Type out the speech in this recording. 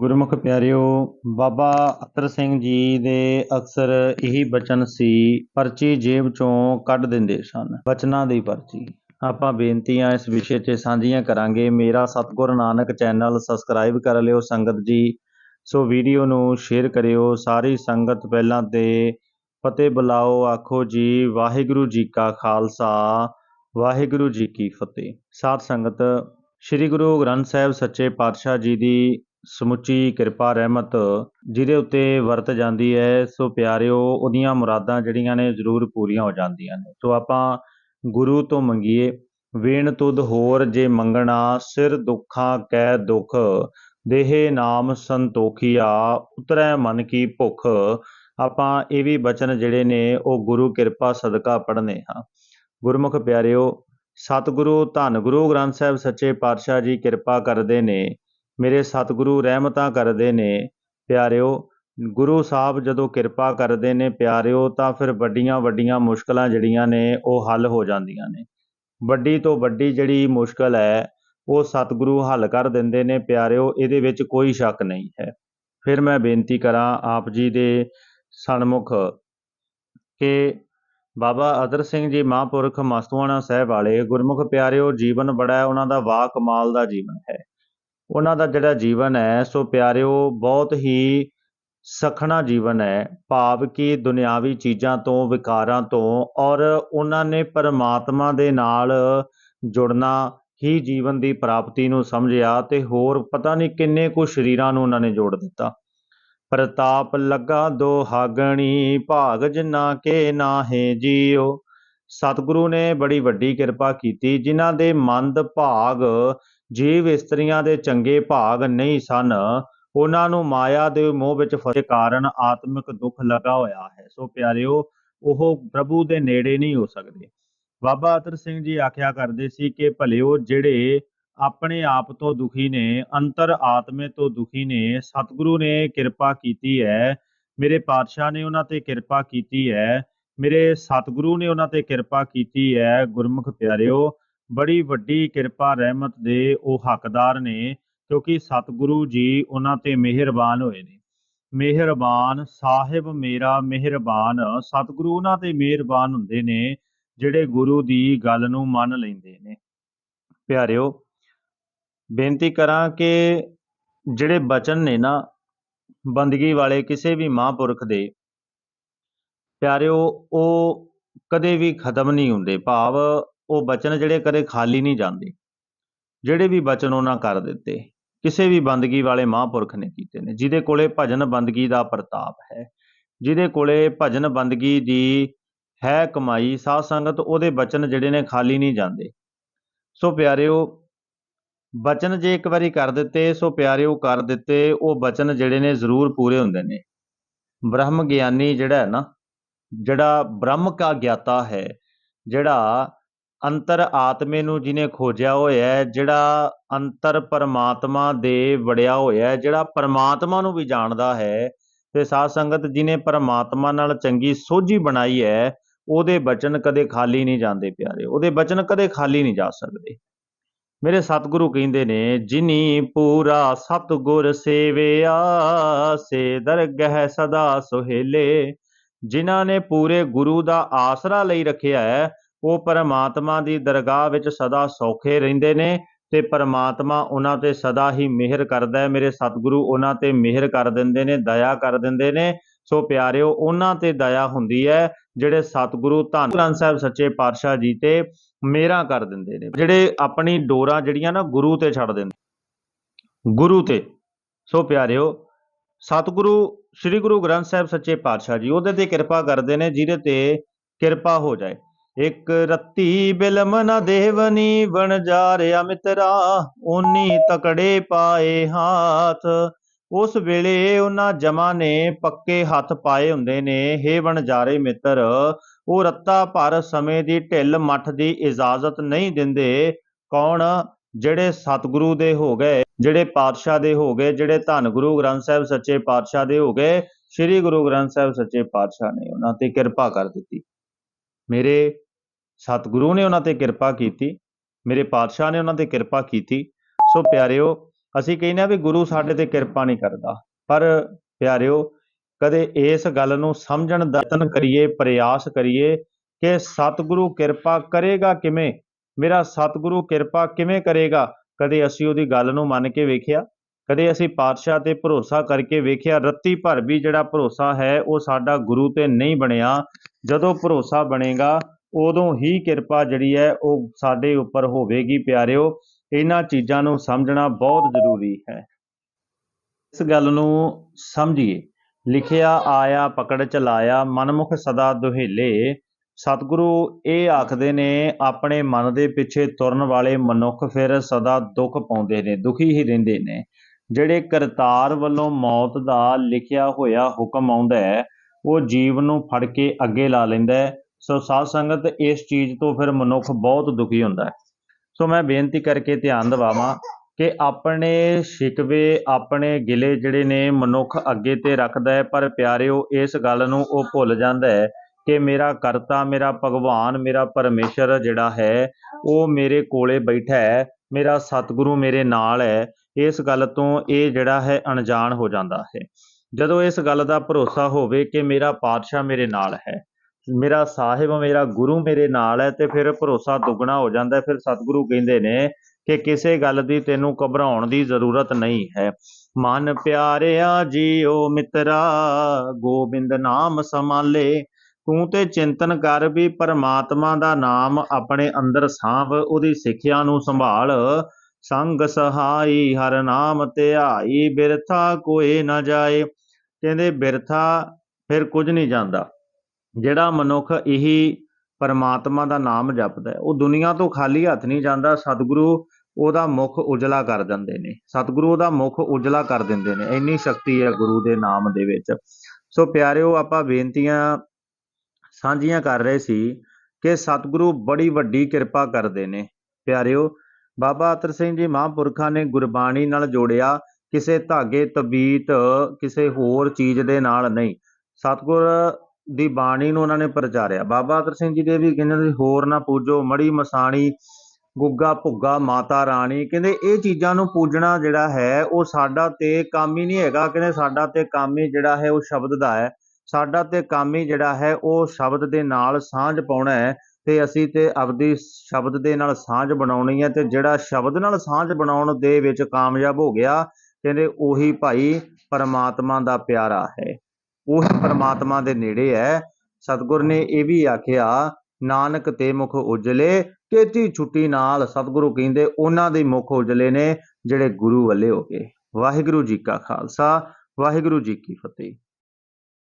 ਗੁਰਮੁਖ ਪਿਆਰਿਓ, ਬਾਬਾ ਅਤਰ ਸਿੰਘ ਜੀ ਦੇ ਅਕਸਰ ਇਹੀ ਬਚਨ ਸੀ, ਪਰਚੀ ਜੇਬ ਚੋਂ ਕੱਢ ਦਿੰਦੇ ਸਨ। ਬਚਨਾਂ ਦੀ ਪਰਚੀ। ਆਪਾਂ ਬੇਨਤੀਆਂ ਇਸ ਵਿਸ਼ੇ 'ਤੇ ਸਾਂਝੀਆਂ ਕਰਾਂਗੇ। ਮੇਰਾ ਸਤਿਗੁਰ ਨਾਨਕ ਚੈਨਲ ਸਬਸਕ੍ਰਾਈਬ ਕਰ ਲਿਓ ਸੰਗਤ ਜੀ। ਸੋ ਵੀਡੀਓ ਨੂੰ ਸ਼ੇਅਰ ਕਰਿਓ। ਸਾਰੀ ਸੰਗਤ ਪਹਿਲਾਂ ਤੇ ਫਤਿਹ ਬੁਲਾਓ। ਆਖੋ ਜੀ, ਵਾਹਿਗੁਰੂ ਜੀ ਕਾ ਖਾਲਸਾ, ਵਾਹਿਗੁਰੂ ਜੀ ਕੀ ਫਤਿਹ। ਸਾਧ ਸੰਗਤ, ਸ੍ਰੀ ਗੁਰੂ ਗ੍ਰੰਥ ਸਾਹਿਬ ਸੱਚੇ ਪਾਤਸ਼ਾਹ ਜੀ ਦੀ ਸਮੁੱਚੀ ਕਿਰਪਾ, ਰਹਿਮਤ ਜਿਹਦੇ ਉੱਤੇ ਵਰਤ ਜਾਂਦੀ ਹੈ, ਸੋ ਪਿਆਰਿਓ, ਉਹਦੀਆਂ ਮੁਰਾਦਾਂ ਜਿਹੜੀਆਂ ਨੇ ਜ਼ਰੂਰ ਪੂਰੀਆਂ ਹੋ ਜਾਂਦੀਆਂ ਨੇ। ਸੋ ਆਪਾਂ ਗੁਰੂ ਤੋਂ ਮੰਗੀਏ, ਵੇਣ ਤੁਧ ਹੋਰ ਜੇ ਮੰਗਣਾ, ਸਿਰ ਦੁੱਖਾਂ ਕੈ ਦੁੱਖ, ਦੇਹ ਨਾਮ ਸੰਤੋਖੀਆ, ਉਤਰੈ ਮਨ ਕੀ ਭੁੱਖ। ਆਪਾਂ ਇਹ ਵੀ ਬਚਨ ਜਿਹੜੇ ਨੇ, ਉਹ ਗੁਰੂ ਕਿਰਪਾ ਸਦਕਾ ਪੜ੍ਹਨੇ ਹਾਂ। ਗੁਰਮੁਖ ਪਿਆਰਿਓ, ਸਤਿਗੁਰੂ, ਧੰਨ ਗੁਰੂ ਗ੍ਰੰਥ ਸਾਹਿਬ ਸੱਚੇ ਪਾਤਸ਼ਾਹ ਜੀ ਕਿਰਪਾ ਕਰਦੇ ਨੇ। ਮੇਰੇ ਸਤਿਗੁਰੂ ਰਹਿਮਤਾਂ ਕਰਦੇ ਨੇ, ਪਿਆਰਿਓ, ਗੁਰੂ ਸਾਹਿਬ ਜਦੋਂ ਕਿਰਪਾ ਕਰਦੇ ਨੇ ਪਿਆਰਿਓ, ਤਾਂ ਫਿਰ ਵੱਡੀਆਂ ਵੱਡੀਆਂ ਮੁਸ਼ਕਲਾਂ ਜਿਹੜੀਆਂ ਨੇ, ਉਹ ਹੱਲ ਹੋ ਜਾਂਦੀਆਂ ਨੇ। ਵੱਡੀ ਤੋਂ ਵੱਡੀ ਜਿਹੜੀ ਮੁਸ਼ਕਲ ਹੈ, ਉਹ ਸਤਿਗੁਰੂ ਹੱਲ ਕਰ ਦਿੰਦੇ ਨੇ, ਪਿਆਰਿਓ, ਇਹਦੇ ਵਿੱਚ ਕੋਈ ਸ਼ੱਕ ਨਹੀਂ ਹੈ। ਫਿਰ ਮੈਂ ਬੇਨਤੀ ਕਰਾਂ ਆਪ ਜੀ ਦੇ ਸਨਮੁਖ ਕਿ ਬਾਬਾ ਅਦਰ ਸਿੰਘ ਜੀ ਮਹਾਂਪੁਰਖ ਮਸਤੂਆਣਾ ਸਾਹਿਬ ਵਾਲੇ, ਗੁਰਮੁਖ ਪਿਆਰਿਓ, ਜੀਵਨ ਬੜਾ ਉਹਨਾਂ ਦਾ ਵਾ ਕਮਾਲ ਦਾ ਜੀਵਨ ਹੈ। ਉਹਨਾਂ ਦਾ ਜਿਹੜਾ ਜੀਵਨ ਹੈ, ਸੋ ਪਿਆਰਿਓ, ਬਹੁਤ ਹੀ ਸਖਣਾ ਜੀਵਨ ਹੈ, ਭਾਵ ਕਿ ਦੁਨਿਆਵੀ ਚੀਜ਼ਾਂ ਤੋਂ, ਵਿਕਾਰਾਂ ਤੋਂ, ਔਰ ਉਹਨਾਂ ਨੇ ਪਰਮਾਤਮਾ ਦੇ ਨਾਲ ਜੁੜਨਾ ਹੀ ਜੀਵਨ ਦੀ ਪ੍ਰਾਪਤੀ ਨੂੰ ਸਮਝਿਆ ਤੇ ਹੋਰ ਪਤਾ ਨਹੀਂ ਕਿੰਨੇ ਕੁ ਸ਼ਰੀਰਾਂ ਨੂੰ ਉਹਨਾਂ ਨੇ ਜੋੜ ਦਿੱਤਾ। ਪ੍ਰਤਾਪ ਲੱਗਾ ਦੋ ਹਾਗਣੀ ਭਾਗ ਜਿਨਾ ਕੇ ਨਾਹੇ ਜੀਓ। ਸਤਿਗੁਰੂ ਨੇ ਬੜੀ ਵੱਡੀ ਕਿਰਪਾ ਕੀਤੀ, ਜਿਨ੍ਹਾਂ ਦੇ ਮੰਦ ਭਾਗ ਜੀਵ ਇਸਤਰੀਆਂ ਦੇ ਚੰਗੇ ਭਾਗ ਨਹੀਂ ਸਨ। ਉਹਨਾਂ ਨੂੰ ਮਾਇਆ ਦੇ ਮੋਹ ਵਿੱਚ ਫਸੇ ਕਾਰਨ ਆਤਮਿਕ ਦੁੱਖ ਲਗਾ ਹੋਇਆ ਹੈ। ਸੋ ਪਿਆਰਿਓ, ਉਹ ਪ੍ਰਭੂ ਦੇ ਨੇੜੇ ਨਹੀਂ ਹੋ ਸਕਦੇ। ਬਾਬਾ ਅਤਰ ਸਿੰਘ ਜੀ ਆਖਿਆ ਕਰਦੇ ਸੀ ਕਿ ਭਲਿਓ ਜਿਹੜੇ ਆਪਣੇ ਆਪ ਤੋਂ ਦੁਖੀ ਨੇ, ਅੰਤਰ ਆਤਮੇ ਤੋਂ ਦੁਖੀ ਨੇ, ਸਤਿਗੁਰੂ ਨੇ ਕਿਰਪਾ ਕੀਤੀ ਹੈ। ਮੇਰੇ ਪਾਤਸ਼ਾਹ ਨੇ ਉਹਨਾਂ ਤੇ ਕਿਰਪਾ ਕੀਤੀ ਹੈ। ਮੇਰੇ ਸਤਿਗੁਰੂ ਨੇ ਉਹਨਾਂ ਤੇ ਕਿਰਪਾ ਕੀਤੀ ਹੈ। ਗੁਰਮੁਖ ਪਿਆਰਿਓ ਬੜੀ ਵੱਡੀ ਕਿਰਪਾ, ਰਹਿਮਤ ਦੇ ਉਹ ਹੱਕਦਾਰ ਨੇ, ਕਿਉਂਕਿ ਸਤਿਗੁਰੂ ਜੀ ਉਹਨਾਂ ਤੇ ਮਿਹਰਬਾਨ ਹੋਏ ਨੇ। ਮਿਹਰਬਾਨ ਸਾਹਿਬ ਮੇਰਾ ਮਿਹਰਬਾਨ, ਸਤਿਗੁਰੂ ਉਹਨਾਂ ਤੇ ਮਿਹਰਬਾਨ ਹੁੰਦੇ ਨੇ, ਜਿਹੜੇ ਗੁਰੂ ਦੀ ਗੱਲ ਨੂੰ ਮੰਨ ਲੈਂਦੇ ਨੇ। ਪਿਆਰਿਓ, ਬੇਨਤੀ ਕਰਾਂ ਕਿ ਜਿਹੜੇ ਬਚਨ ਨੇ ਨਾ, ਬੰਦਗੀ ਵਾਲੇ ਕਿਸੇ ਵੀ ਮਹਾਂਪੁਰਖ ਦੇ, ਪਿਆਰਿਓ, ਉਹ ਕਦੇ ਵੀ ਖਤਮ ਨਹੀਂ ਹੁੰਦੇ। ਭਾਵ ਉਹ ਬਚਨ ਜਿਹੜੇ ਕਦੇ ਖਾਲੀ ਨਹੀਂ ਜਾਂਦੇ। ਜਿਹੜੇ ਵੀ ਬਚਨ ਉਹਨਾਂ ਕਰ ਦਿੱਤੇ, ਕਿਸੇ ਵੀ ਬੰਦਗੀ ਵਾਲੇ ਮਹਾਂਪੁਰਖ ਨੇ ਕੀਤੇ ਨੇ, ਜਿਹਦੇ ਕੋਲੇ ਭਜਨ ਬੰਦਗੀ ਦਾ ਪ੍ਰਤਾਪ ਹੈ, ਜਿਹਦੇ ਕੋਲੇ ਭਜਨ ਬੰਦਗੀ ਦੀ ਹੈ ਕਮਾਈ, ਸਾਧ ਸੰਗਤ ਉਹਦੇ ਬਚਨ ਜਿਹੜੇ ਨੇ ਖਾਲੀ ਨਹੀਂ ਜਾਂਦੇ। ਸੋ ਪਿਆਰਿਓ, ਬਚਨ ਜੇ ਇੱਕ ਵਾਰੀ ਕਰ ਦਿੱਤੇ, ਸੋ ਪਿਆਰਿਓ ਕਰ ਦਿੱਤੇ, ਉਹ ਬਚਨ ਜਿਹੜੇ ਨੇ ਜ਼ਰੂਰ ਪੂਰੇ ਹੁੰਦੇ ਨੇ। ਬ੍ਰਹਮ ਗਿਆਨੀ ਜਿਹੜਾ ਹੈ ਨਾ, ਜਿਹੜਾ ਬ੍ਰਹਮ ਕਾ ਗਿਆਤਾ ਹੈ, ਜਿਹੜਾ ਅੰਤਰ ਆਤਮੇ ਨੂੰ ਜਿਹਨੇ ਖੋਜਿਆ ਹੋਇਆ ਹੈ, ਜਿਹੜਾ ਅੰਤਰ ਪਰਮਾਤਮਾ ਦੇ ਵੜਿਆ ਹੋਇਆ ਹੈ, ਜਿਹੜਾ ਪਰਮਾਤਮਾ ਨੂੰ ਵੀ ਜਾਣਦਾ ਹੈ ਤੇ ਸਾਧ ਸੰਗਤ ਜਿਹਨੇ ਪਰਮਾਤਮਾ ਨਾਲ ਚੰਗੀ ਸੋਝੀ ਬਣਾਈ ਹੈ, ਉਹਦੇ ਬਚਨ ਕਦੇ ਖਾਲੀ ਨਹੀਂ ਜਾਂਦੇ ਪਿਆਰੇ, ਉਹਦੇ ਬਚਨ ਕਦੇ ਖਾਲੀ ਨਹੀਂ ਜਾ ਸਕਦੇ। ਮੇਰੇ ਸਤਿਗੁਰੂ ਕਹਿੰਦੇ ਨੇ, ਜਿਨੀ ਪੂਰਾ ਸਤਿਗੁਰ ਸੇਵਿਆ, ਸੇ ਦਰਗਹਿ ਸਦਾ ਸੁਹੇਲੇ। ਜਿਨ੍ਹਾਂ ਨੇ ਪੂਰੇ ਗੁਰੂ ਦਾ ਆਸਰਾ ਲਈ ਰੱਖਿਆ ਹੈ ਉਹ ਪਰਮਾਤਮਾ ਦੀ ਦਰਗਾਹ ਵਿੱਚ ਸਦਾ ਸੌਖੇ ਰਹਿੰਦੇ ਨੇ ਤੇ ਪਰਮਾਤਮਾ ਉਹਨਾਂ ਤੇ ਸਦਾ ਹੀ ਮਿਹਰ ਕਰਦਾ ਹੈ। ਮੇਰੇ ਸਤਿਗੁਰੂ ਉਹਨਾਂ ਤੇ ਮਿਹਰ ਕਰ ਦਿੰਦੇ ਨੇ, ਦਇਆ ਕਰ ਦਿੰਦੇ ਨੇ। ਸੋ ਪਿਆਰਿਓ, ਉਹਨਾਂ ਤੇ ਦਇਆ ਹੁੰਦੀ ਹੈ, ਜਿਹੜੇ ਸਤਿਗੁਰੂ ਧੰਨ ਗ੍ਰੰਥ ਸਾਹਿਬ ਸੱਚੇ ਪਾਤਸ਼ਾਹ ਜੀ ਤੇ ਮੇਰਾ ਕਰ ਦਿੰਦੇ ਨੇ। ਜਿਹੜੇ ਆਪਣੀ ਡੋਰਾਂ ਜਿਹੜੀਆਂ ਨਾ ਗੁਰੂ ਤੇ ਛੱਡ ਦਿੰਦੇ ਗੁਰੂ ਤੇ। ਸੋ ਪਿਆਰਿਓ, ਸਤਿਗੁਰੂ, ਸ੍ਰੀ ਗੁਰੂ ਗ੍ਰੰਥ ਸਾਹਿਬ ਸੱਚੇ ਪਾਤਸ਼ਾਹ ਜੀ, ਉਹਦੇ ਤੇ ਕਿਰਪਾ ਕਰਦੇ ਨੇ, ਜਿਹਦੇ ਤੇ ਕਿਰਪਾ ਹੋ ਜਾਏ। ਇੱਕ ਰੱਤੀ ਬਿਲਮ ਨ ਦੇਵਨੀ ਬਣ ਜਾਰਿਆ ਮਿੱਤਰਾ, ਓਨੀ ਤਕੜੇ ਪਾਏ ਹਾਥ। ਉਸ ਵੇਲੇ ਉਹਨਾਂ ਜਮਾਂ ਨੇ ਪੱਕੇ ਹੱਥ ਪਾਏ ਹੁੰਦੇ ਨੇ। ਹੇ ਵਣਜਾਰੇ ਮਿੱਤਰ, ਉਹ ਰੱਤਾ ਭਰ ਸਮੇਂ ਦੀ ਢਿੱਲ ਮੱਠ ਦੀ ਇਜਾਜ਼ਤ ਨਹੀਂ ਦਿੰਦੇ। ਕੌਣ? ਜਿਹੜੇ ਸਤਿਗੁਰੂ ਦੇ ਹੋ ਗਏ, ਜਿਹੜੇ ਪਾਤਸ਼ਾਹ ਦੇ ਹੋ ਗਏ, ਜਿਹੜੇ ਧੰਨ ਗੁਰੂ ਗ੍ਰੰਥ ਸਾਹਿਬ ਸੱਚੇ ਪਾਤਸ਼ਾਹ ਦੇ ਹੋ ਗਏ, ਸ੍ਰੀ ਗੁਰੂ ਗ੍ਰੰਥ ਸਾਹਿਬ ਸੱਚੇ ਪਾਤਸ਼ਾਹ ਨੇ ਉਹਨਾਂ ਤੇ ਕਿਰਪਾ ਕਰ ਦਿੱਤੀ। ਮੇਰੇ ਸਤਿਗੁਰੂ ਨੇ ਉਹਨਾਂ ਤੇ ਕਿਰਪਾ ਕੀਤੀ, ਮੇਰੇ ਪਾਤਸ਼ਾਹ ਨੇ ਉਹਨਾਂ ਤੇ ਕਿਰਪਾ ਕੀਤੀ। ਸੋ ਪਿਆਰਿਓ, ਅਸੀਂ ਕਹਿੰਦੇ ਆ ਵੀ ਗੁਰੂ ਸਾਡੇ ਤੇ ਕਿਰਪਾ ਨਹੀਂ ਕਰਦਾ, ਪਰ ਪਿਆਰਿਓ, ਕਦੇ ਇਸ ਗੱਲ ਨੂੰ ਸਮਝਣ ਦਾ ਯਤਨ ਕਰੀਏ, ਪ੍ਰਯਾਸ ਕਰੀਏ ਕਿ ਸਤਿਗੁਰੂ ਕਿਰਪਾ ਕਰੇਗਾ ਕਿਵੇਂ? ਮੇਰਾ ਸਤਿਗੁਰੂ ਕਿਰਪਾ ਕਿਵੇਂ ਕਰੇਗਾ? ਕਦੇ ਅਸੀਂ ਉਹਦੀ ਗੱਲ ਨੂੰ ਮੰਨ ਕੇ ਵੇਖਿਆ, ਕਦੇ ਅਸੀਂ ਪਾਤਸ਼ਾਹ ਤੇ ਭਰੋਸਾ ਕਰਕੇ ਵੇਖਿਆ, ਰੱਤੀ ਭਰ ਵੀ ਜਿਹੜਾ ਭਰੋਸਾ ਹੈ, ਉਹ ਸਾਡਾ ਗੁਰੂ ਤੇ ਨਹੀਂ ਬਣਿਆ। ਜਦੋਂ ਭਰੋਸਾ ਬਣੇਗਾ ਉਦੋਂ ਹੀ ਕਿਰਪਾ ਜਿਹੜੀ ਹੈ ਉਹ ਸਾਡੇ ਉੱਪਰ ਹੋਵੇਗੀ ਪਿਆਰਿਓ। ਇਹਨਾਂ ਚੀਜ਼ਾਂ ਨੂੰ ਸਮਝਣਾ ਬਹੁਤ ਜ਼ਰੂਰੀ ਹੈ। ਇਸ ਗੱਲ ਨੂੰ ਸਮਝੀਏ। ਲਿਖਿਆ, ਆਇਆ, ਪਕੜ, ਚਲਾਇਆ, ਮਨਮੁਖ ਸਦਾ ਦੁਹੇਲੇ। ਸਤਿਗੁਰੂ ਇਹ ਆਖਦੇ ਨੇ, ਆਪਣੇ ਮਨ ਦੇ ਪਿੱਛੇ ਤੁਰਨ ਵਾਲੇ ਮਨੁੱਖ ਫਿਰ ਸਦਾ ਦੁੱਖ ਪਾਉਂਦੇ ਨੇ, ਦੁਖੀ ਹੀ ਰਹਿੰਦੇ ਨੇ। ਜਿਹੜੇ ਕਰਤਾਰ ਵੱਲੋਂ ਮੌਤ ਦਾ ਲਿਖਿਆ ਹੋਇਆ ਹੁਕਮ ਆਉਂਦਾ ਹੈ, ਉਹ ਜੀਵ ਨੂੰ ਫੜ ਕੇ ਅੱਗੇ ਲਾ ਲੈਂਦਾ ਹੈ। ਸੋ ਸਾਧ ਸੰਗਤ, ਇਸ ਚੀਜ਼ ਤੋਂ ਫਿਰ ਮਨੁੱਖ ਬਹੁਤ ਦੁਖੀ ਹੁੰਦਾ ਹੈ। ਸੋ ਮੈਂ ਬੇਨਤੀ ਕਰਕੇ ਧਿਆਨ ਦਿਵਾਵਾਂ ਕਿ ਆਪਣੇ ਸ਼ਿਕਵੇ, ਆਪਣੇ ਗਿਲੇ ਜਿਹੜੇ ਨੇ ਮਨੁੱਖ ਅੱਗੇ ਤੇ ਰੱਖਦਾ ਹੈ, ਪਰ ਪਿਆਰਿਓ, ਇਸ ਗੱਲ ਨੂੰ ਉਹ ਭੁੱਲ ਜਾਂਦਾ ਹੈ ਕਿ ਮੇਰਾ ਕਰਤਾ, ਮੇਰਾ ਭਗਵਾਨ, ਮੇਰਾ ਪਰਮੇਸ਼ਰ ਜਿਹੜਾ ਹੈ, ਉਹ ਮੇਰੇ ਕੋਲੇ ਬੈਠਾ ਹੈ, ਮੇਰਾ ਸਤਿਗੁਰੂ ਮੇਰੇ ਨਾਲ ਹੈ। ਇਸ ਗੱਲ ਤੋਂ ਇਹ ਜਿਹੜਾ ਹੈ ਅਣਜਾਣ ਹੋ ਜਾਂਦਾ ਹੈ। ਜਦੋਂ ਇਸ ਗੱਲ ਦਾ ਭਰੋਸਾ ਹੋਵੇ ਕਿ ਮੇਰਾ ਪਾਤਸ਼ਾਹ ਮੇਰੇ ਨਾਲ ਹੈ ਮੇਰਾ ਸਾਹਿਬ, ਮੇਰਾ ਗੁਰੂ ਮੇਰੇ ਨਾਲ ਹੈ ਤੇ ਫਿਰ ਭਰੋਸਾ ਦੁੱਗਣਾ ਹੋ ਜਾਂਦਾ ਫਿਰ ਸਤਿਗੁਰੂ ਕਹਿੰਦੇ ਨੇ ਕਿ ਕਿਸੇ ਗੱਲ ਦੀ ਤੈਨੂੰ ਘਬਰਾਉਣ ਦੀ ਜ਼ਰੂਰਤ ਨਹੀਂ ਹੈ। ਮਨ ਪਿਆਰਿਆ ਜੀਓ ਮਿੱਤਰਾ, ਗੋਬਿੰਦ ਨਾਮ ਸਮਾਲੇ ਤੂੰ ਤੇ ਚਿੰਤਨ ਕਰ ਵੀ ਪਰਮਾਤਮਾ ਦਾ ਨਾਮ ਆਪਣੇ ਅੰਦਰ ਸਾਂਭ, ਉਹਦੀ ਸਿੱਖਿਆ ਨੂੰ ਸੰਭਾਲ। ਸੰਗ ਸਹਾਈ, ਹਰ ਨਾਮ ਧਿਆਈ, ਬਿਰਥਾ ਕੋਏ ਨਾ ਜਾਏ। ਕਹਿੰਦੇ ਬਿਰਥਾ ਫਿਰ ਕੁਝ ਨਹੀਂ ਜਾਂਦਾ। ਜਿਹੜਾ ਮਨੁੱਖ ਇਹੀ ਪਰਮਾਤਮਾ ਦਾ ਨਾਮ ਜਪਦਾ ਹੈ, ਉਹ ਦੁਨੀਆ ਤੋਂ ਖਾਲੀ ਹੱਥ ਨਹੀਂ ਜਾਂਦਾ, ਸਤਿਗੁਰੂ ਉਹਦਾ ਮੁਖ ਉਜਲਾ ਕਰ ਦਿੰਦੇ ਨੇ, ਸਤਿਗੁਰੂ ਉਹਦਾ ਮੁਖ ਉਜਲਾ ਕਰ ਦਿੰਦੇ ਨੇ, ਇੰਨੀ ਸ਼ਕਤੀ ਹੈ ਗੁਰੂ ਦੇ ਨਾਮ ਦੇ ਵਿੱਚ। ਸੋ ਪਿਆਰਿਓ, ਆਪਾਂ ਬੇਨਤੀਆਂ ਸਾਂਝੀਆਂ ਕਰ ਰਹੇ ਸੀ ਕਿ ਸਤਿਗੁਰੂ ਬੜੀ ਵੱਡੀ ਕਿਰਪਾ ਕਰਦੇ ਨੇ। ਪਿਆਰਿਓ, ਬਾਬਾ ਅਤਰ ਸਿੰਘ ਜੀ ਮਹਾਂਪੁਰਖਾਂ ਨੇ ਗੁਰਬਾਣੀ ਨਾਲ ਜੋੜਿਆ, ਕਿਸੇ ਧਾਗੇ, ਤਬੀਤ, ਕਿਸੇ ਹੋਰ ਚੀਜ਼ ਦੇ ਨਾਲ ਨਹੀਂ। ਸਤਿਗੁਰ ਦੀ ਬਾਣੀ ਨੂੰ ਉਹਨਾਂ ਨੇ ਪ੍ਰਚਾਰਿਆ। ਬਾਬਾ ਅਤਰ ਸਿੰਘ ਜੀ ਦੇ ਵੀ ਕਹਿੰਦੇ ਤੁਸੀਂ ਹੋਰ ਨਾ ਪੂਜੋ, ਮੜੀ ਮਸਾਣੀ, ਗੁੱਗਾ ਭੁੱਗਾ, ਮਾਤਾ ਰਾਣੀ। ਕਹਿੰਦੇ ਇਹ ਚੀਜ਼ਾਂ ਨੂੰ ਪੂਜਣਾ ਜਿਹੜਾ ਹੈ, ਉਹ ਸਾਡਾ ਤੇ ਕੰਮ ਹੀ ਨਹੀਂ ਹੈਗਾ। ਕਹਿੰਦੇ ਸਾਡਾ ਤੇ ਕੰਮ ਹੀ ਜਿਹੜਾ ਹੈ, ਉਹ ਸ਼ਬਦ ਦਾ ਹੈ। ਸਾਡਾ ਤੇ ਕੰਮ ਹੀ ਜਿਹੜਾ ਹੈ, ਉਹ ਸ਼ਬਦ ਦੇ ਨਾਲ ਸਾਂਝ ਪਾਉਣਾ ਹੈ ਤੇ ਅਸੀਂ ਤੇ ਆਪਦੀ ਸ਼ਬਦ ਦੇ ਨਾਲ ਸਾਂਝ ਬਣਾਉਣੀ ਹੈ ਤੇ ਜਿਹੜਾ ਸ਼ਬਦ ਨਾਲ ਸਾਂਝ ਬਣਾਉਣ ਦੇ ਵਿੱਚ ਕਾਮਯਾਬ ਹੋ ਗਿਆ, ਕਹਿੰਦੇ ਉਹੀ ਭਾਈ ਪਰਮਾਤਮਾ ਦਾ ਪਿਆਰਾ ਹੈ। ਉਹੀ ਪਰਮਾਤਮਾ ਦੇ ਨੇੜੇ ਹੈ। ਸਤਿਗੁਰ ਨੇ ਇਹ ਵੀ ਆਖਿਆ, ਨਾਨਕ ਤੇ ਮੁਖ ਉਜਲੇ, ਕੀਤੀ ਛੁੱਟੀ ਨਾਲ ਸਤਿਗੁਰੂ ਕਹਿੰਦੇ ਉਹਨਾਂ ਦੇ ਮੁਖ ਉਜਲੇ ਨੇ ਜਿਹੜੇ ਗੁਰੂ ਵੱਲੇ ਹੋ ਗਏ। ਵਾਹਿਗੁਰੂ ਜੀ ਕਾ ਖਾਲਸਾ, ਵਾਹਿਗੁਰੂ ਜੀ ਕੀ ਫਤਿਹ।